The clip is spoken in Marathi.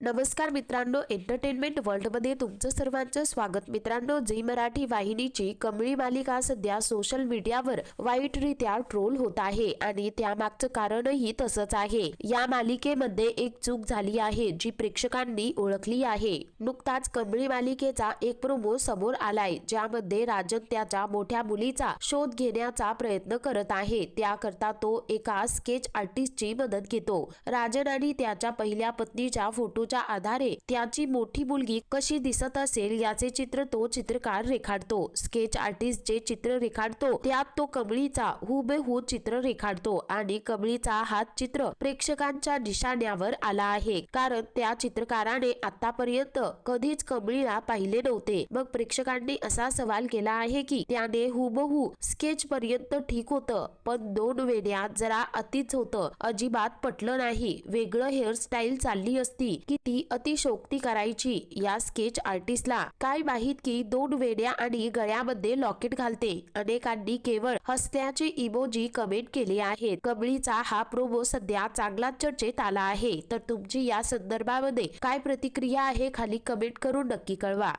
नमस्कार मित्रांनो एंटरटेनमेंट वर्ल्डमध्ये तुमचं सर्वांचं स्वागत. मित्रांनो झी मराठी वाहिनीची कमळी मालिका सध्या सोशल मीडियावर वाईटरित्या ट्रोल होत आहे आणि त्यामागचं कारणही तसंच आहे. या मालिकेमध्ये एक चूक झाली आहे जी प्रेक्षकांनी ओळखली आहे. नुकताच कमळी मालिकेचा एक प्रोमो समोर आलाय ज्यामध्ये राजन त्याच्या मोठ्या मुलीचा शोध घेण्याचा प्रयत्न करत आहे. त्याकरता तो एका स्केच आर्टिस्टची मदत घेतो. राजन आणि त्याच्या पहिल्या पत्नीच्या फोटोच्या आधारे त्याची मोठी मुलगी कशी दिसत असेल याचे चित्र तो चित्रकार रेखाटतो. स्केच आर्टिस्ट जे चित्र रेखाटतो त्यात तो कमळीचा हुबेहूब चित्र रेखाटतो आणि कमळीचा हा चित्र प्रेक्षकांच्या निशाण्यावर आला आहे. कारण त्या चित्रकाराने आतापर्यंत कधीच कमळीला पाहिले नव्हते. मग प्रेक्षकांनी असा सवाल केला आहे की त्याने हुबहू स्केच पर्यंत ठीक होतं पण दोन वेण्यात जरा अतिच होतं. अजिबात पटलं नाही. वेगळं हेअरस्टाईल चालली असती. की ती अतिशोक्ती करायची. या स्केच आर्टिस्टला काय माहीत की दोन वेड्या आणि गळ्यामध्ये लॉकेट घालते. अनेकांनी केवळ हसण्याचे इमोजी कमेंट केले आहेत. कमळीचा हा प्रोमो सध्या चांगलाच चर्चेत आला आहे. तर तुमची या संदर्भामध्ये काय प्रतिक्रिया आहे खाली कमेंट करून नक्की कळवा.